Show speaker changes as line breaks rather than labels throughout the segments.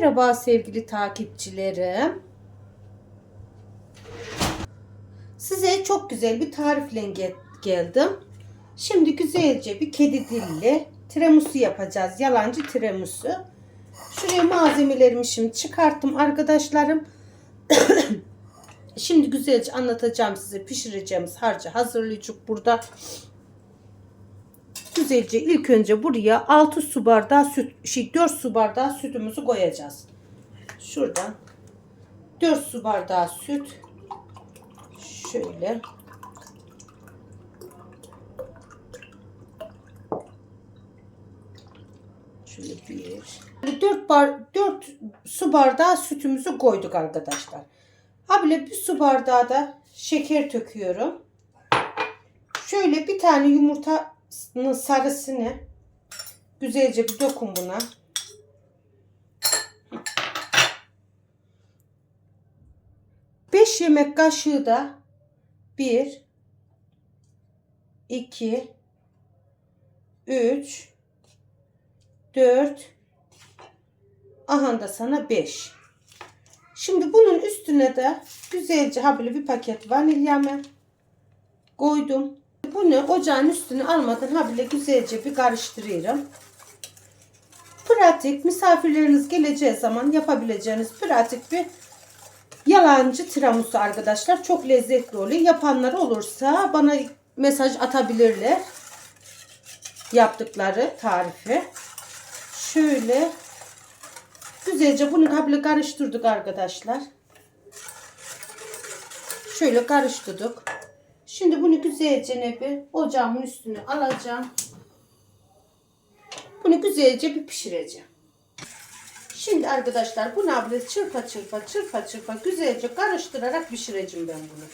Merhaba sevgili takipçilerim. Size çok güzel bir tarifle ge- geldim. Şimdi güzelce bir kedi dilli tiramisu yapacağız. Yalancı tiramisu. Şuraya malzemelerimi şimdi çıkarttım arkadaşlarım. şimdi güzelce anlatacağım size pişireceğimiz harcı hazırlayacak burada. Güzelce ilk önce buraya 6 su bardağı süt, şey 4 su bardağı sütümüzü koyacağız. Şuradan 4 su bardağı süt. Şöyle. Şöyle bir. 4 bar 4 su bardağı sütümüzü koyduk arkadaşlar. Ha bir su bardağı da şeker töküyorum. Şöyle bir tane yumurtanın sarısını güzelce bir dokun buna. Beş yemek kaşığı da bir, iki, üç, dört, aha da sana beş. Şimdi bunun üstüne de güzelce ha böyle bir paket vanilyamı koydum. Bunu ocağın üstüne almadan ha bile güzelce bir karıştırıyorum. Pratik misafirleriniz geleceği zaman yapabileceğiniz pratik bir yalancı tiramisu arkadaşlar. Çok lezzetli oluyor. Yapanlar olursa bana mesaj atabilirler. Yaptıkları tarifi. Şöyle güzelce bunu ha bile karıştırdık arkadaşlar. Şöyle karıştırdık. Şimdi bunu güzelce bir ocağımın üstüne alacağım. Bunu güzelce bir pişireceğim. Şimdi arkadaşlar bunu böyle çırpa çırpa çırpa çırpa güzelce karıştırarak pişireceğim ben bunu.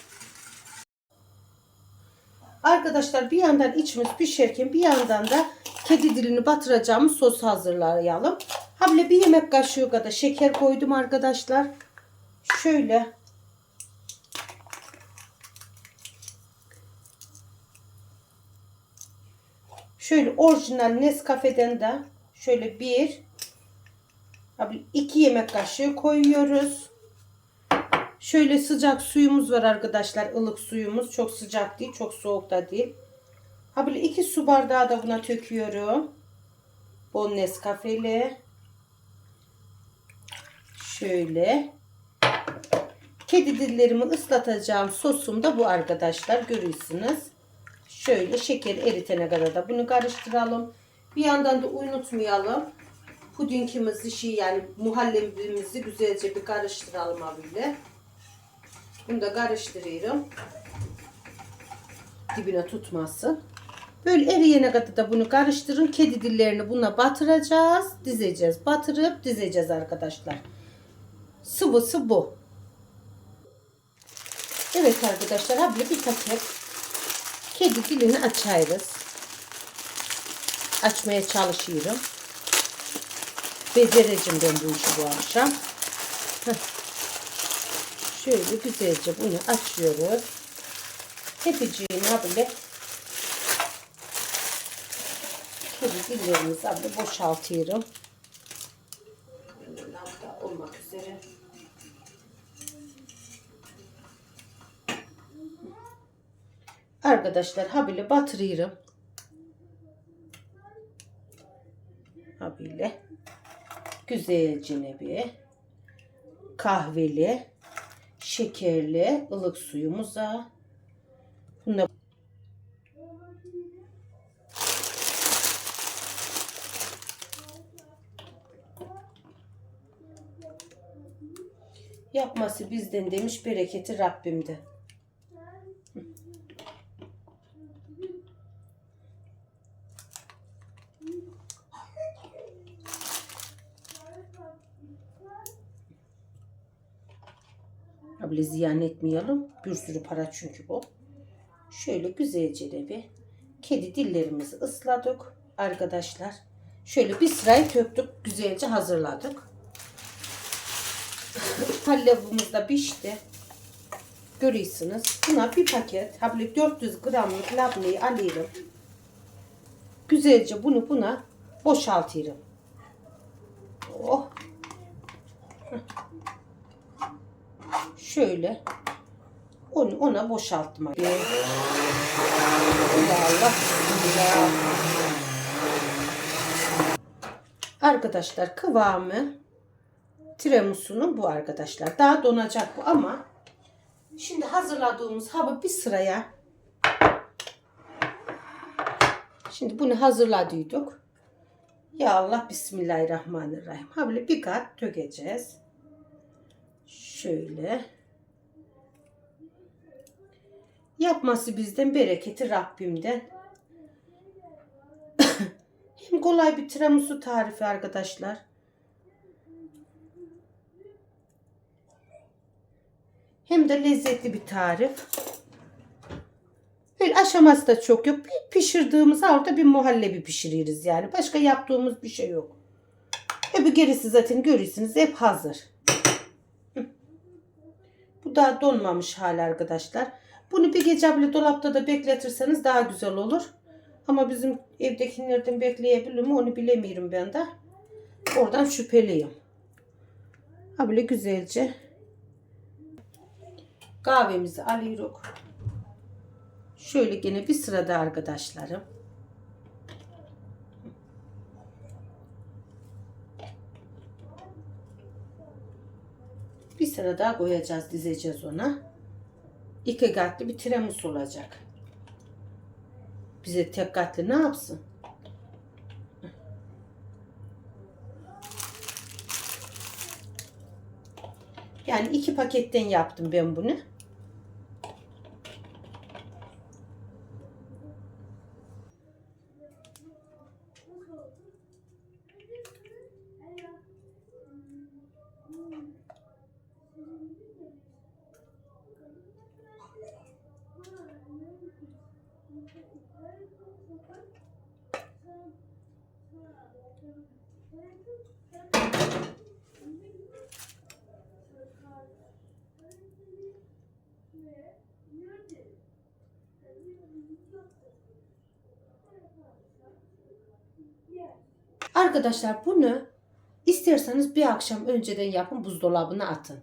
Arkadaşlar bir yandan içimiz pişerken bir yandan da kedi dilini batıracağımız sos hazırlayalım. Ha böyle bir yemek kaşığı kadar şeker koydum arkadaşlar. Şöyle Şöyle orijinal Nescafe'den de şöyle bir abi iki yemek kaşığı koyuyoruz. Şöyle sıcak suyumuz var arkadaşlar. ılık suyumuz. Çok sıcak değil. Çok soğuk da değil. Ha böyle iki su bardağı da buna töküyorum. Bol Nescafe'li. Şöyle. Kedi dillerimi ıslatacağım sosum da bu arkadaşlar. Görüyorsunuz. Şöyle şeker eritene kadar da bunu karıştıralım. Bir yandan da unutmayalım. Pudingimizi şey yani muhallebimizi güzelce bir karıştıralım böyle. Bunu da karıştırıyorum. Dibine tutmasın. Böyle eriyene kadar da bunu karıştırın. Kedi dillerini buna batıracağız. Dizeceğiz. Batırıp dizeceğiz arkadaşlar. Sıvısı bu. Evet arkadaşlar. Habire bir paket kedi dilini açarız. Açmaya çalışıyorum. Becereceğim ben bu işi bu akşam. Şöyle güzelce bunu açıyoruz. Tepeciğini böyle kedi dillerimizi böyle boşaltıyorum. Arkadaşlar habile batırıyorum. Habile. Güzelce bir kahveli, şekerli ılık suyumuza bunu Yapması bizden demiş bereketi Rabbimde. Böyle ziyan etmeyelim. Bir sürü para çünkü bu. Şöyle güzelce de bir kedi dillerimizi ısladık arkadaşlar. Şöyle bir sırayı töktük. Güzelce hazırladık. Pallavımız da pişti. Görüyorsunuz. Buna bir paket ha böyle 400 gramlık labneyi alıyorum. Güzelce bunu buna boşaltıyorum. Oh Şöyle onu ona boşalttım. Allah Allah. Bismillah. Arkadaşlar kıvamı tiramisunun bu arkadaşlar. Daha donacak bu ama şimdi hazırladığımız habı bir sıraya şimdi bunu hazırladıydık. Ya Allah Bismillahirrahmanirrahim. Ha böyle bir kat dökeceğiz. Şöyle. Yapması bizden bereketi Rabbimden. Hem kolay bir tiramisu tarifi arkadaşlar. Hem de lezzetli bir tarif. Böyle aşaması da çok yok. Bir pişirdiğimiz orada bir muhallebi pişiririz yani. Başka yaptığımız bir şey yok. Öbür gerisi zaten görürsünüz hep hazır. Bu daha donmamış hali arkadaşlar. Bunu bir gece bile dolapta da bekletirseniz daha güzel olur. Ama bizim evdekilerden bekleyebilir mi onu bilemiyorum ben de. Oradan şüpheliyim. Ha böyle güzelce kahvemizi alıyoruz. Şöyle gene bir sırada arkadaşlarım. Bir sıra daha koyacağız, dizeceğiz ona. İki katlı bir tiramisu olacak. Bize tek katlı ne yapsın? Yani iki paketten yaptım ben bunu. Arkadaşlar bunu isterseniz bir akşam önceden yapın buzdolabına atın.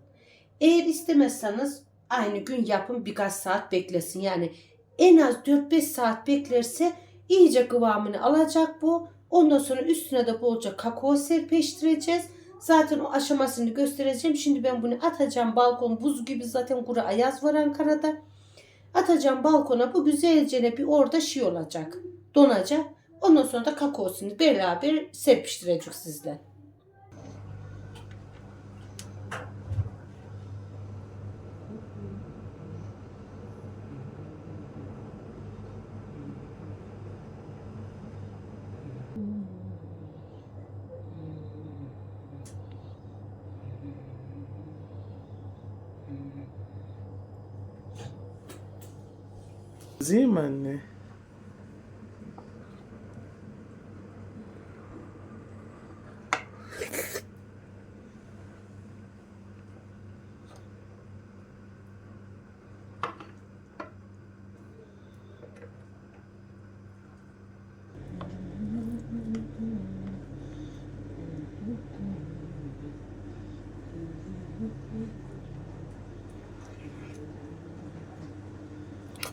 Eğer istemezseniz aynı gün yapın birkaç saat beklesin. Yani en az 4-5 saat beklerse iyice kıvamını alacak bu. Ondan sonra üstüne de bolca kakao serpiştireceğiz. Zaten o aşamasını göstereceğim. Şimdi ben bunu atacağım balkon buz gibi zaten kuru ayaz var Ankara'da. Atacağım balkona bu güzelce bir orada şey olacak. Donacak. Ondan sonra da kakaosunu beraber serpiştireceğiz sizle.
Değil mi anne?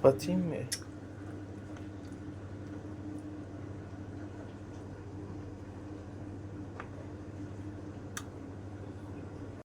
Kapatayım mı?